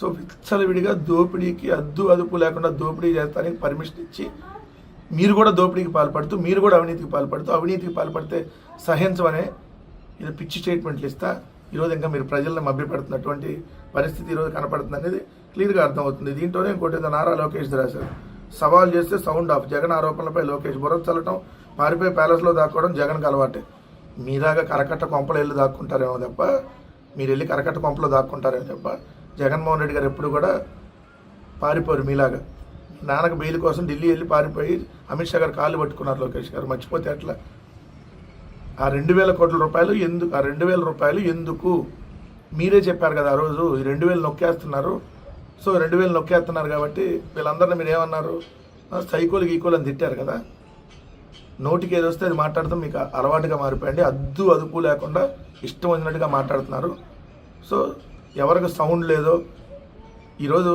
So విచ్చలవిడిగా దోపిడీకి అద్దు అదుపు లేకుండా దోపిడీ చేస్తానికి పర్మిషన్ ఇచ్చి మీరు కూడా దోపిడీకి పాల్పడుతూ మీరు కూడా అవినీతికి పాల్పడుతూ అవినీతికి పాల్పడితే సహించమనే ఇది పిచ్చి స్టేట్మెంట్లు ఇస్తా. ఈరోజు ఇంకా మీరు ప్రజలను మభ్యపెడుతున్నటువంటి పరిస్థితి ఈరోజు కనపడుతుంది అనేది క్లియర్గా అర్థమవుతుంది. దీంట్లోనే ఇంకోటి ఏదో నారా లోకేష్ రాశారు. సవాల్ చేస్తే సౌండ్ ఆఫ్ జగన్ ఆరోపణలపై లోకేష్ బుర్ర చల్లటం పారిపోయి ప్యాలెస్లో దాక్కోవడం జగన్కి అలవాటే. మీలాగా కరకట్ట కొంపలు వెళ్ళి దాక్కుంటారేమో తప్ప మీరు వెళ్ళి కరకట్ట కొంపలో దాక్కుంటారేమో తప్ప జగన్మోహన్ రెడ్డి గారు ఎప్పుడు కూడా పారిపోరు మీలాగా. నాన్నకు బెయిల్ కోసం ఢిల్లీ వెళ్ళి పారిపోయి అమిత్ షా గారు కాళ్ళు పట్టుకున్నారు లోకేష్ గారు. మర్చిపోతే అట్లా ఆ రెండు వేల కోట్ల రూపాయలు ఎందుకు ఆ రెండు వేల రూపాయలు ఎందుకు? మీరే చెప్పారు కదా ఆ రోజు రెండు వేలు నొక్కేస్తున్నారు. సో రెండు వేలు నొక్కేస్తున్నారు కాబట్టి వీళ్ళందరినీ మీరు ఏమన్నారు? సైకోలు గీకోలు అని తిట్టారు కదా. నోటికి ఏది వస్తే అది మాట్లాడతాం. మీకు అలవాటుగా మారిపోయండి. అద్దు అదుపు లేకుండా ఇష్టం వచ్చినట్టుగా మాట్లాడుతున్నారు. సో ఎవరికి సౌండ్ లేదో ఈరోజు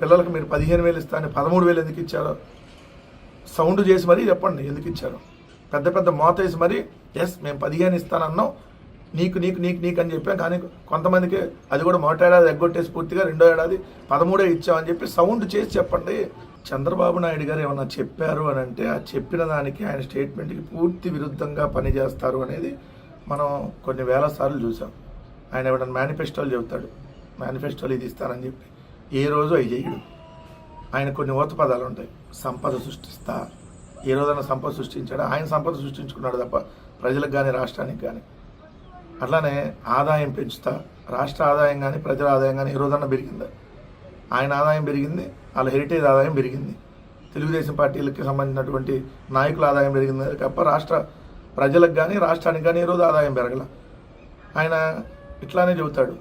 పిల్లలకు మీరు పదిహేను వేలు ఇస్తాను పదమూడు వేలు ఎందుకు ఇచ్చారో సౌండ్ చేసి మరీ చెప్పండి ఎందుకు ఇచ్చారు. పెద్ద పెద్ద మోత వేసి మరీ ఎస్ మేము పదిహేను ఇస్తానన్నాం. నీకు నీకు నీకు నీకు అని చెప్పాం. కానీ కొంతమందికి అది కూడా మొదటి ఏడాది ఎగ్గొట్టేసి పూర్తిగా రెండో ఏడాది పదమూడే ఇచ్చామని చెప్పి సౌండ్ చేసి చెప్పండి. చంద్రబాబు నాయుడు గారు ఏమన్నా చెప్పారు అని అంటే ఆ చెప్పిన దానికి ఆయన స్టేట్మెంట్కి పూర్తి విరుద్ధంగా పనిచేస్తారు అనేది మనం కొన్ని వేల సార్లు చూసాం. ఆయన ఎవడన్నా మేనిఫెస్టోలు చెబుతాడు మేనిఫెస్టోలు ఇది ఇస్తానని చెప్పి ఏ రోజు అవి చేయడు. ఆయన కొన్ని ఓత పదాలు ఉంటాయి సంపద సృష్టిస్తా. ఏ రోజైనా సంపద సృష్టించాడు? ఆయన సంపద సృష్టించుకున్నాడు తప్ప ప్రజలకు కానీ రాష్ట్రానికి కానీ అట్లానే ఆదాయం పెంచుతా. రాష్ట్ర ఆదాయం కానీ ప్రజల ఆదాయం కానీ ఏ రోజన్నా పెరిగిందా? ఆయన ఆదాయం పెరిగింది వాళ్ళ హెరిటేజ్ ఆదాయం పెరిగింది. తెలుగుదేశం పార్టీలకి సంబంధించినటువంటి నాయకుల ఆదాయం పెరిగింది తప్ప రాష్ట్ర ప్రజలకు కానీ రాష్ట్రానికి కానీ ఈరోజు ఆదాయం పెరగల. ఆయన ఇట్లానే చెబుతాడు.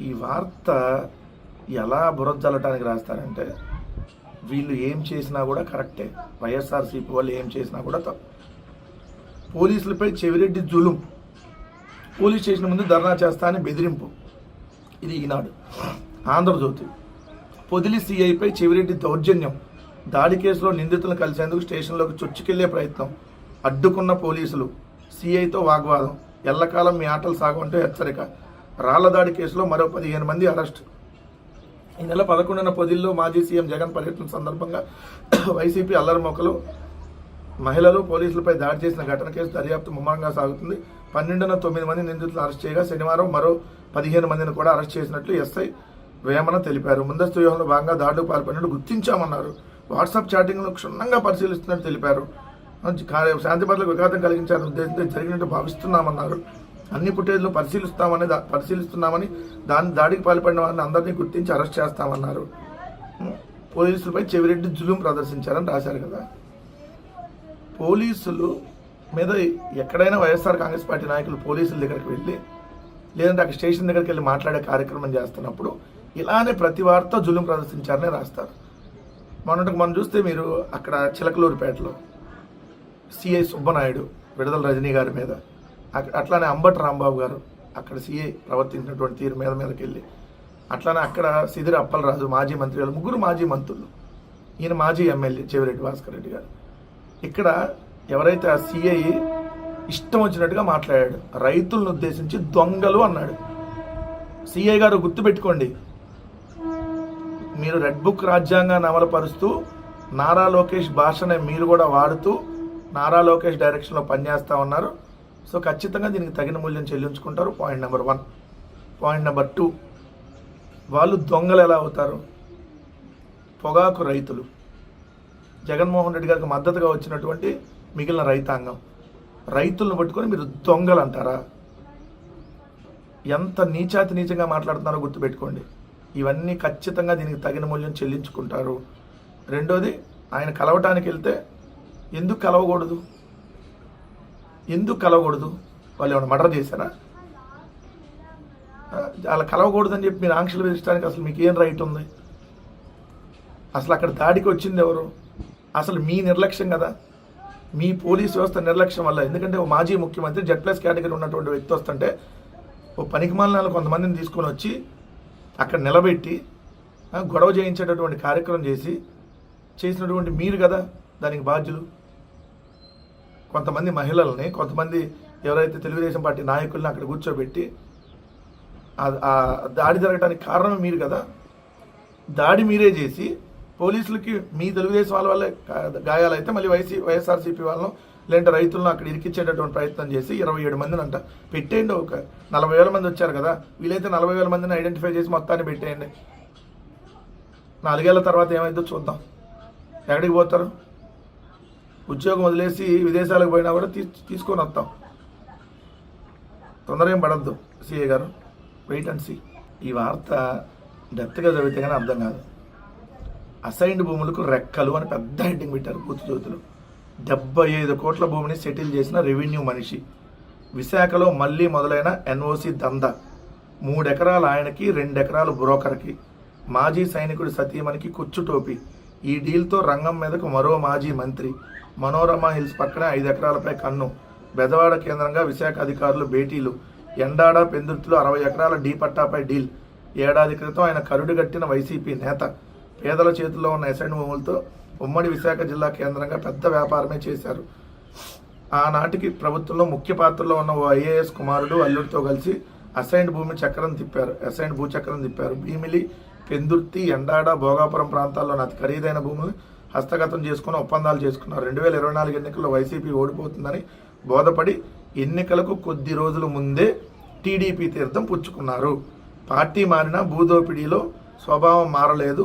ఈ వార్త ఎలా బురదల్లటానికి రాస్తారంటే వీళ్ళు ఏం చేసినా కూడా కరెక్టే. వైఎస్ఆర్సీపీ వాళ్ళు ఏం చేసినా కూడా తప్పు. పోలీసులపై చెవిరెడ్డి జులుం. పోలీస్ స్టేషన్ ముందు ధర్నా చేస్తా అని బెదిరింపు. ఇది ఈనాడు. ఆంధ్రజ్యోతి. పొదిలి సిఐపై చెవిరెడ్డి దౌర్జన్యం. దాడి కేసులో నిందితులను కలిసేందుకు స్టేషన్లోకి చొచ్చుకెళ్ళే ప్రయత్నం. అడ్డుకున్న పోలీసులు. సిఐతో వాగ్వాదం. ఎల్లకాలం మీ ఆటలు సాగమంటూ హెచ్చరిక. రాళ్ళ దాడి కేసులో మరో పదిహేను మంది అరెస్ట్. ఈ నెల పదకొండున పొదిల్లో మాజీ సీఎం జగన్ పర్యటన సందర్భంగా వైసీపీ అల్లరిమొక్కలు మహిళలు పోలీసులపై దాడి చేసిన ఘటన కేసు దర్యాప్తు ముమ్మరంగా సాగుతుంది. పన్నెండున తొమ్మిది మంది నిందితులను అరెస్ట్ చేయగా శనివారం మరో పదిహేను మందిని కూడా అరెస్ట్ చేసినట్లు ఎస్ఐ వేమన తెలిపారు. ముందస్తు వ్యూహంలో భాగంగా దాడులకు పాల్పడినట్టు గుర్తించామన్నారు. వాట్సాప్ చాటింగ్ను క్షుణ్ణంగా పరిశీలిస్తున్నట్టు తెలిపారు. శాంతి భద్రతకు విఘాతం కలిగించాలని ఉద్దేశంతో జరిగినట్టు భావిస్తున్నామన్నారు. అన్ని ఫుటేజ్లు పరిశీలిస్తామని పరిశీలిస్తున్నామని దాని దాడికి పాల్పడిన వారిని అందరినీ గుర్తించి అరెస్ట్ చేస్తామన్నారు. పోలీసులపై చెవిరెడ్డి జులుం ప్రదర్శించారని రాశారు కదా. పోలీసులు మీద ఎక్కడైనా వైఎస్ఆర్ కాంగ్రెస్ పార్టీ నాయకులు పోలీసుల దగ్గరికి వెళ్ళి లేదంటే అక్కడ స్టేషన్ దగ్గరికి వెళ్ళి మాట్లాడే కార్యక్రమం చేస్తున్నప్పుడు ఇలానే ప్రతి వార్త జులుం ప్రదర్శించారని రాస్తారు. మొన్నటికి మనం చూస్తే మీరు అక్కడ చిలకలూరుపేటలో సిఐ సుబ్బనాయుడు విడుదల రజనీ గారి మీద అట్లానే అంబటి రాంబాబు గారు అక్కడ సీఏ ప్రవర్తించినటువంటి తీరు మీద మీదకి వెళ్ళి అట్లానే అక్కడ సిదిరి అప్పలరాజు మాజీ మంత్రి గారు ముగ్గురు మాజీ మంత్రులు ఈయన మాజీ ఎమ్మెల్యే చెవిరెడ్డి భాస్కర్ రెడ్డి గారు. ఇక్కడ ఎవరైతే ఆ సిఐ ఇష్టం వచ్చినట్టుగా మాట్లాడాడు రైతులను ఉద్దేశించి దొంగలు అన్నాడు. సిఐ గారు గుర్తుపెట్టుకోండి మీరు రెడ్ బుక్ రాజ్యాంగాన్ని అమలుపరుస్తూ నారా లోకేష్ భాషనే మీరు కూడా వాడుతూ నారా లోకేష్ డైరెక్షన్లో పనిచేస్తూ ఉన్నారు. సో ఖచ్చితంగా దీనికి తగిన మూల్యం చెల్లించుకుంటారు. Point number one point number two వాళ్ళు దొంగలు ఎలా అవుతారు? పొగాకు రైతులు. జగన్మోహన్ రెడ్డి గారికి మద్దతుగా వచ్చినటువంటి మిగిలిన రైతాంగం. రైతులను పట్టుకొని మీరు దొంగలు అంటారా? ఎంత నీచాతి నీచంగా మాట్లాడుతున్నారో గుర్తుపెట్టుకోండి. ఇవన్నీ ఖచ్చితంగా దీనికి తగిన మూల్యం చెల్లించుకుంటారు. రెండోది ఆయన కలవటానికి వెళ్తే ఎందుకు కలవకూడదు? ఎందుకు కలవకూడదు? వాళ్ళు ఏమైనా మర్డర్ చేశారా? అలా కలవకూడదని చెప్పి మీరు ఆంక్షలు విధించడానికి అసలు మీకు ఏం రైట్ ఉంది? అసలు అక్కడ దాడికి వచ్చింది ఎవరు? అసలు మీ నిర్లక్ష్యం కదా. మీ పోలీస్ వ్యవస్థ నిర్లక్ష్యం వల్ల. ఎందుకంటే ఓ మాజీ ముఖ్యమంత్రి జెడ్ ప్లస్ కేటగిరీ ఉన్నటువంటి వ్యక్తి వస్తుంటే ఓ పనికిమాలిన కొంతమందిని తీసుకొని వచ్చి అక్కడ నిలబెట్టి గొడవ చేయించేటటువంటి కార్యక్రమం చేసి చేసినటువంటి మీరు కదా దానికి బాధ్యులు. కొంతమంది మహిళల్ని కొంతమంది ఎవరైతే తెలుగుదేశం పార్టీ నాయకుల్ని అక్కడ కూర్చోబెట్టి ఆ- దాడి జరగడానికి కారణం మీరు కదా? దాడి మీరే చేసి పోలీసులకి మీ తెలుగుదేశం వాళ్ళ వల్లే గాయాలైతే మళ్ళీ వైసీ వైఎస్ఆర్సీపీ వాళ్ళను లేదంటే రైతులను అక్కడ ఇరికిచ్చేటటువంటి ప్రయత్నం చేసి ఇరవై ఏడు మందిని అంట పెట్టేయండి ఒక నలభై వేల మంది వచ్చారు కదా? వీలైతే నలభై వేల మందిని ఐడెంటిఫై చేసి మొత్తాన్ని పెట్టేయండి. నాలుగేళ్ళ తర్వాత ఏమైందో చూద్దాం. ఎక్కడికి పోతారు? ఉద్యోగం వదిలేసి విదేశాలకు పోయినా కూడా తీ తీసుకొని వస్తాం. తొందర ఏం పడద్దు సిఏ గారు. వెయిట్ అండ్ సి ఈ వార్త డెప్త్గా చదివితే కానీ అర్థం కాదు. అసైన్డ్ భూములకు రెక్కలు అని పెద్ద హెడ్డింగ్ పెట్టారు పూర్తి చదువుతులు డెబ్బై ఐదు కోట్ల భూమిని సెటిల్ చేసిన రెవెన్యూ మనిషి. విశాఖలో మళ్ళీ మొదలైన ఎన్ఓసి దంద. మూడెకరాలు ఆయనకి రెండెకరాలు బ్రోకర్కి. మాజీ సైనికుడి సతీమణికి కుచ్చు టోపీ. ఈ డీల్తో రంగం మీదకు మరో మాజీ మంత్రి మనోరమ హిల్స్ పక్కనే ఐదు ఎకరాలపై కన్ను. బెదవాడ కేంద్రంగా విశాఖ అధికారులు భేటీలు. ఎండాడ పెందుర్తిలో అరవై ఎకరాల డీ పట్టాపై డీల్. ఏడాది క్రితం ఆయన కరుడుగట్టిన వైసీపీ నేత. పేదల చేతుల్లో ఉన్న ఎసైన్ భూములతో ఉమ్మడి విశాఖ జిల్లా కేంద్రంగా పెద్ద వ్యాపారమే చేశారు. ఆనాటికి ప్రభుత్వంలో ముఖ్య పాత్రలో ఉన్న ఓ ఐఏఎస్ కుమారుడు అల్లుడితో కలిసి అసైన్డ్ భూమి చక్రం తిప్పారు. అసైన్డ్ భూచక్రం తిప్పారు. భీమిలి పెందుర్తి ఎండాడ భోగాపురం ప్రాంతాల్లోని అతి ఖరీదైన భూములు హస్తగతం చేసుకుని ఒప్పందాలు చేసుకున్నారు. రెండు వేల ఇరవై నాలుగు ఎన్నికల్లో వైసీపీ ఓడిపోతుందని బోధపడి ఎన్నికలకు కొద్ది రోజుల ముందే టీడీపీ తీర్థం పుచ్చుకున్నారు. పార్టీ మారిన భూదోపిడీలో స్వభావం మారలేదు.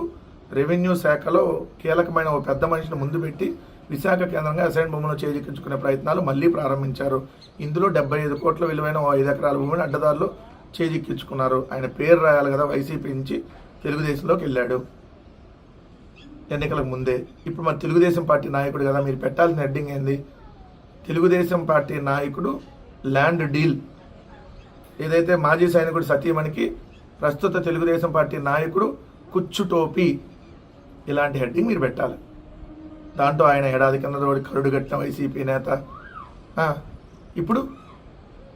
రెవెన్యూ శాఖలో కీలకమైన ఓ పెద్ద మనిషిని ముందు పెట్టి విశాఖ కేంద్రంగా అసైన్ భూములను చేజిక్కించుకునే ప్రయత్నాలు మళ్ళీ ప్రారంభించారు. ఇందులో డెబ్బై ఐదు కోట్ల విలువైన ఓ ఐదు ఎకరాల భూమిని అడ్డదారులు చేజిక్కించుకున్నారు. ఆయన పేరు రాయాలి కదా వైసీపీ నుంచి. తెలుగుదేశంలోకి వెళ్ళాడు. ఎన్నికలకు ముందే. ఇప్పుడు మన తెలుగుదేశం పార్టీ నాయకుడు కదా మీరు పెట్టాల్సిన హెడ్డింగ్ ఏంది? తెలుగుదేశం పార్టీ నాయకుడు ల్యాండ్ డీల్. ఏదైతే మాజీ సైనికుడు సతీమణికి ప్రస్తుత తెలుగుదేశం పార్టీ నాయకుడు కుచ్చు టోపీ ఇలాంటి హెడ్డింగ్ మీరు పెట్టాలి. దాంట్లో ఆయన ఏడాది కింద రోడ్డు కరుడు కట్టిన వైసీపీ నేత. ఇప్పుడు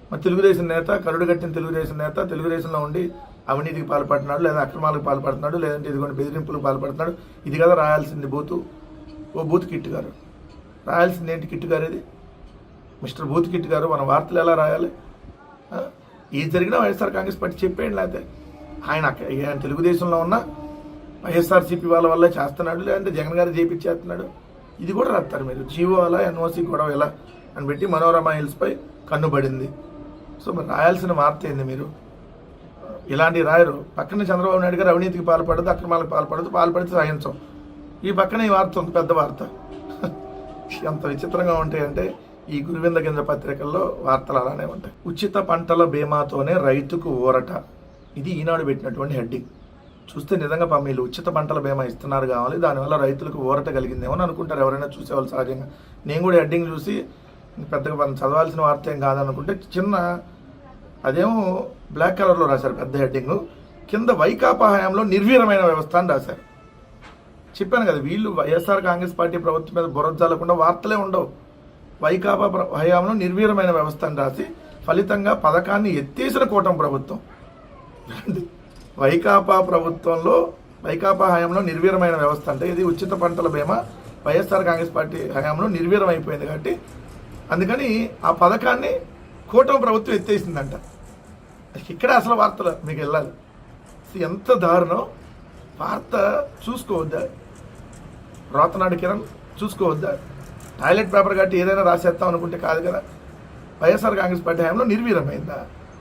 మా తెలుగుదేశం నేత కరుడు కట్టిన తెలుగుదేశం నేత తెలుగుదేశంలో ఉండి అవినీతికి పాల్పడుతున్నాడు లేదా అక్రమాలకు పాల్పడుతున్నాడు లేదంటే ఇదిగోండి బెదిరింపులకు పాల్పడుతున్నాడు. ఇది కదా రాయాల్సింది బూతు. ఓ బూత్ కిట్ గారు. రాయాల్సింది ఏంటి కిట్ గారు ఇది? మిస్టర్ బూత్ కిట్ గారు మన వార్తలు ఎలా రాయాలి? ఏది జరిగినా వైఎస్ఆర్ కాంగ్రెస్ పార్టీ చెప్పేయండి లేకపోతే ఆయన ఆయన తెలుగుదేశంలో ఉన్న వైఎస్ఆర్సీపీ వాళ్ళ వల్ల చేస్తున్నాడు లేదంటే జగన్ గారు చేపించేస్తున్నాడు. ఇది కూడా రాస్తారు మీరు. జీవో అలా ఎన్ఓసి గొడవ ఎలా అని పెట్టి మనోరమ హిల్స్పై కన్నుబడింది సో మరి రాయాల్సిన వార్త ఏంది మీరు? ఇలాంటి రాయరు. పక్కన చంద్రబాబు నాయుడు గారు అవినీతికి పాల్పడదు అక్రమాలకు పాల్పడదు పాల్పడితే సహించం. ఈ పక్కన ఈ వార్త ఉంది పెద్ద వార్త. ఎంత విచిత్రంగా ఉంటాయంటే ఈ గురువింద గింజ పత్రికల్లో వార్తలు అలానే ఉంటాయి. ఉచిత పంటల బీమాతోనే రైతుకు ఊరట. ఇది ఈనాడు పెట్టినటువంటి హెడ్డింగ్. చూస్తే నిజంగా పాపం వీళ్ళు ఉచిత పంటల బీమా ఇస్తున్నారు కావాలి దానివల్ల రైతులకు ఊరట కలిగిందేమో అని అనుకుంటారు ఎవరైనా చూసేవాళ్ళు సహజంగా. నేను కూడా హెడ్డింగ్ చూసి పెద్దగా చదవాల్సిన వార్త ఏం కాదనుకుంటే చిన్న అదేమో బ్లాక్ కలర్లో రాశారు పెద్ద హెడ్డింగ్. కింద వైకాపా హయాంలో నిర్వీరమైన వ్యవస్థ అని రాశారు. చెప్పాను కదా వీళ్ళు వైఎస్ఆర్ కాంగ్రెస్ పార్టీ ప్రభుత్వం మీద బుర్ర జల్లకుండా వార్తలే ఉండవు. వైకాపా హయాంలో నిర్వీరమైన వ్యవస్థ అని రాసి ఫలితంగా పథకాన్ని ఎత్తేసిన కూటమి ప్రభుత్వం. వైకాపా ప్రభుత్వంలో వైకాపా హయాంలో నిర్వీరమైన వ్యవస్థ అంటే ఇది ఉచిత పంటల బీమా వైఎస్ఆర్ కాంగ్రెస్ పార్టీ హయాంలో నిర్వీరం అయిపోయింది కాబట్టి అందుకని ఆ పథకాన్ని కూటమి ప్రభుత్వం ఎత్తేసిందంట. ఇక్కడ అసలు వార్తలు మీకు వెళ్ళాలి. ఎంత దారుణం. వార్త చూసుకోవద్దా? రోతనాడు కిరణ్ చూసుకోవద్దా? టాయిలెట్ పేపర్ కట్టి ఏదైనా రాసేస్తాం అనుకుంటే కాదు కదా. వైఎస్ఆర్ కాంగ్రెస్ పార్టీ హయాంలో నిర్వీరమైందా?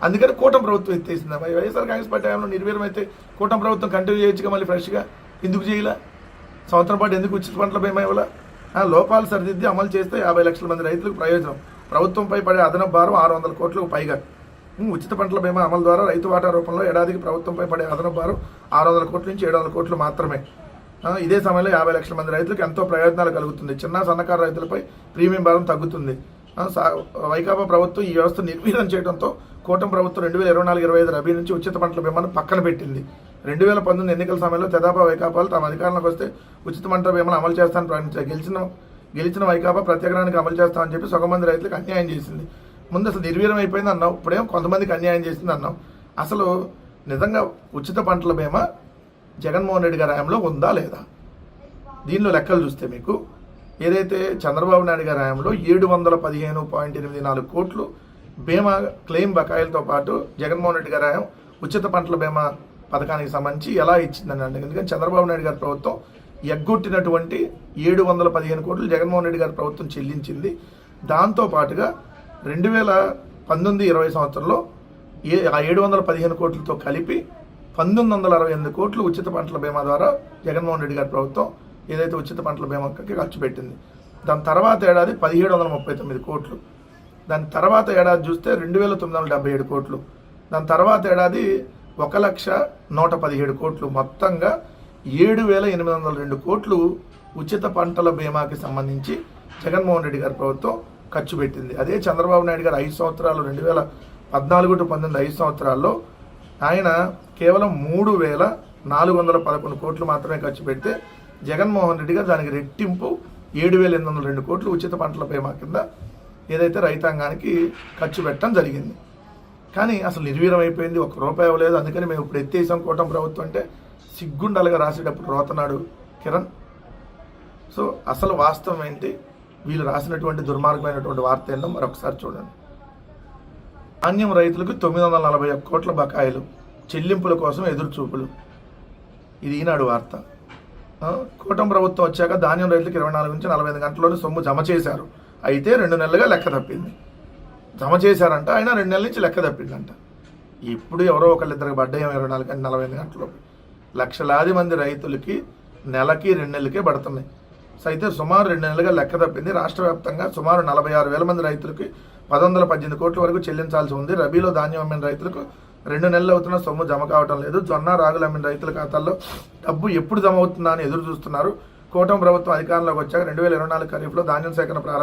అందుకని కూటమి ప్రభుత్వం ఎత్తేసిందా? మరి వైఎస్ఆర్ కాంగ్రెస్ పార్టీ హయాంలో నిర్వీరమైతే కూటమి ప్రభుత్వం కంటిన్యూ చేయొచ్చుగా మళ్ళీ ఫ్రెష్గా? ఎందుకు చేయలే? సంవత్సరం పాటు ఎందుకు ఉచిత పంటల బీమా ఇవ్వాలా? లోపాలు సరిదిద్ది అమలు చేస్తే యాభై లక్షల మంది రైతులకు ప్రయోజనం. ప్రభుత్వంపై పడే అదనపు భారం ఆరు వందల కోట్లకు పైగా. ఉచిత పంటల బీమా అమలు ద్వారా రైతు వాటా రూపంలో ఏడాదికి ప్రభుత్వంపై పడే అదనపు భారం ఆరు వందల కోట్ల నుంచి ఏడు వందల కోట్లు మాత్రమే. ఇదే సమయంలో యాభై లక్షల మంది రైతులకు ఎంతో ప్రయోజనాలు కలుగుతుంది. చిన్న సన్నకారు రైతులపై ప్రీమియం భారం తగ్గుతుంది. వైకాపా ప్రభుత్వం ఈ వ్యవస్థ నిర్వీర్యం చేయడంతో కూటమి ప్రభుత్వం రెండు వేల ఇరవై నాలుగు ఇరవై ఐదు రబీ నుంచి ఉచిత పంటల బీమాను పక్కన పెట్టింది. రెండు వేల పంతొమ్మిది ఎన్నికల సమయంలో తెదాపా వైకాపాలు తమ అధికారంలోకి వస్తే ఉచిత పంటల బీమాను అమలు చేస్తానని ప్రకటించారు. గెలిచిన గెలిచిన వైకాపా ప్రత్యేకరానికి అమలు చేస్తామని చెప్పి సగం మంది రైతులకు అన్యాయం చేసింది. ముందు అసలు నిర్వీర్యం అయిపోయింది అన్నావు. ఇప్పుడేమో కొంతమందికి అన్యాయం చేసింది అన్నావు. అసలు నిజంగా ఉచిత పంటల బీమా జగన్మోహన్ రెడ్డి గారి హయాంలో ఉందా లేదా? దీనిలో లెక్కలు చూస్తే మీకు ఏదైతే చంద్రబాబు నాయుడు గారి హయాంలో ఏడు వందల పదిహేను పాయింట్ ఎనిమిది నాలుగు కోట్లు బీమా క్లెయిమ్ బకాయిలతో పాటు జగన్మోహన్ రెడ్డి గారి హయాం ఉచిత పంటల బీమా పథకానికి సంబంధించి ఎలా ఇచ్చిందని అంటే ఎందుకంటే చంద్రబాబు నాయుడు గారి ప్రభుత్వం ఎగ్గొట్టినటువంటి ఏడు వందల పదిహేను కోట్లు జగన్మోహన్ రెడ్డి గారి ప్రభుత్వం చెల్లించింది. దాంతో పాటుగా రెండు వేల పంతొమ్మిది ఇరవై సంవత్సరంలో ఏ ఆ ఏడు వందల పదిహేను కోట్లతో కలిపి పంతొమ్మిది వందల అరవై ఎనిమిది కోట్లు ఉచిత పంటల బీమా ద్వారా జగన్మోహన్ రెడ్డి గారి ప్రభుత్వం ఏదైతే ఉచిత పంటల బీమాకి ఖర్చు పెట్టింది. దాని తర్వాత ఏడాది పదిహేడు వందల ముప్పై తొమ్మిది కోట్లు. దాని తర్వాత ఏడాది చూస్తే రెండు వేల తొమ్మిది వందల డెబ్బై ఏడు కోట్లు. దాని తర్వాత ఏడాది ఒక లక్ష నూట పదిహేడు కోట్లు. మొత్తంగా ఏడు వేల ఎనిమిది వందల రెండు కోట్లు ఉచిత పంటల బీమాకి సంబంధించి జగన్మోహన్ రెడ్డి గారి ప్రభుత్వం ఖర్చు పెట్టింది. అదే చంద్రబాబు నాయుడు గారు ఐదు సంవత్సరాలు రెండు వేల పద్నాలుగు టు పంతొమ్మిది ఐదు సంవత్సరాల్లో ఆయన కేవలం మూడు వేల నాలుగు వందల పదకొండు కోట్లు మాత్రమే ఖర్చు పెడితే జగన్మోహన్ రెడ్డి గారు దానికి రెట్టింపు ఏడు వేల ఎనిమిది వందల రెండు కోట్లు ఉచిత పంటల బీమా కింద ఏదైతే రైతాంగానికి ఖర్చు పెట్టడం జరిగింది. కానీ అసలు నిర్వీరం అయిపోయింది. ఒక రూపాయి ఇవ్వలేదు. అందుకని మేము ఇప్పుడు ఎత్తేసాం కూటమి ప్రభుత్వం అంటే సిగ్గుండాలుగా రాసేటప్పుడు రోతనాడు కిరణ్. సో అసలు వాస్తవం ఏంటి? వీళ్ళు రాసినటువంటి దుర్మార్గమైనటువంటి వార్త ఏందో మరొకసారి చూడండి. ధాన్యం రైతులకు తొమ్మిది వందల నలభై ఒక్క కోట్ల బకాయిలు చెల్లింపుల కోసం ఎదురుచూపులు. ఇది ఈనాడు వార్త. కూటమి ప్రభుత్వం వచ్చాక ధాన్యం రైతులకు ఇరవై నాలుగు నుంచి నలభై ఐదు గంటల్లోనే సొమ్ము జమ చేశారు. అయితే రెండు నెలలుగా లెక్క తప్పింది. జమ చేశారంట ఆయన రెండు నెలల నుంచి లెక్క తప్పిందంట. ఇప్పుడు ఎవరో ఒకళ్ళిద్దరికి పడ్డాయి ఇరవై నాలుగు గంటల నలభై ఐదు గంటలు లక్షలాది మంది రైతులకి నెలకి రెండు నెలలకే పడుతున్నాయి. అయితే సుమారు రెండు నెలలుగా లెక్క తప్పింది. రాష్ట్ర వ్యాప్తంగా సుమారు నలభై ఆరు వేల మంది రైతులకి పది వందల పద్దెనిమిది కోట్ల వరకు చెల్లించాల్సి ఉంది. రబీలో ధాన్యం అమ్మిన రైతులకు రెండు నెలలు అవుతున్న సొమ్ము జమ కావటం లేదు. జొన్న రాగులు అమ్మిన రైతుల ఖాతాల్లో డబ్బు ఎప్పుడు జమ అవుతుందా అని ఎదురు చూస్తున్నారు. కూటమి ప్రభుత్వం అధికారంలోకి వచ్చాక రెండు వేల ఇరవై నాలుగు ఖరీఫ్లో ధాన్యం సేకరణ ప్రారంభం